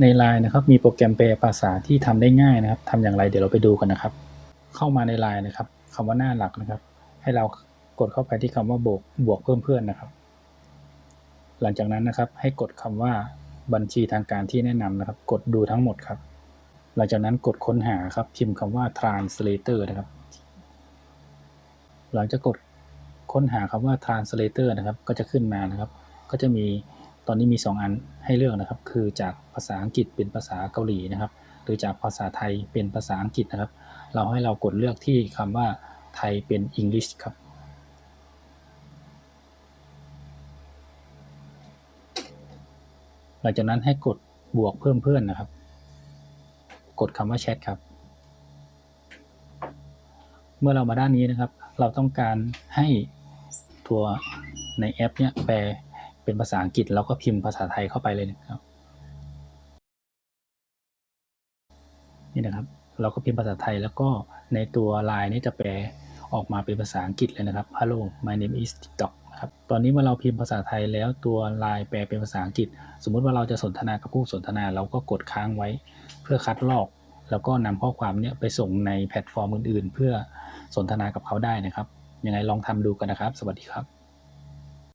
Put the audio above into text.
ใน LINE นะครับมีโปรแกรมแปลภาษาที่ทำได้ง่ายนะครับทำอย่างไรเดี๋ยวเราไปดูกันนะครับ เข้ามาใน LINE นะครับคำว่าหน้าหลักนะครับ ให้เรากดเข้าไปที่คำว่าบวกบวกเพิ่มเพื่อนนะครับ หลังจากนั้นนะครับให้กดคำว่าบัญชีทางการที่แนะนำนะครับ กดดูทั้งหมดครับ หลังจากนั้นกดค้นหาครับพิมพ์คำว่า translator นะครับ หลังจากกดค้นหาคำว่า translator นะครับ ก็จะขึ้นมานะครับ ก็จะมี ตอนนี้มี 2 อันให้เลือกนะครับ คือจากภาษาอังกฤษเป็นภาษาเกาหลีนะครับ หรือจากภาษาไทยเป็นภาษาอังกฤษนะครับ เราให้เรากดเลือกที่คำว่าไทยเป็น English ครับหลังจากนั้นให้กดบวกเพิ่มเพื่อนนะครับ กดคำว่าแชทครับ เมื่อเรามาด้านนี้นะครับ เราต้องการให้ตัวในแอปเนี่ยแปล เป็นภาษาอังกฤษเราก็พิมพ์ภาษาไทยเข้าไปเลยนะครับ นี่นะครับ เราก็พิมพ์ภาษาไทยแล้วก็ในตัวลน์นี่จะแปลออกมาเป็นภาษาอังกฤษเลยนะครับ Hello my name is TikTok นะครับ ตอนนี้เมื่อเราพิมพ์ภาษาไทยแล้วตัวลน์แปลเป็นภาษาอังกฤษ สมมุติว่าเราจะสนทนากับผู้สนทนาเราก็กดค้างไว้ เพื่อคัดลอก แล้วก็นำข้อความเนี้ยไปส่งในแพลตฟอร์มอื่น ๆ เพื่อสนทนากับเขาได้นะครับ ยังไงลองทำดูกันนะครับ สวัสดีครับ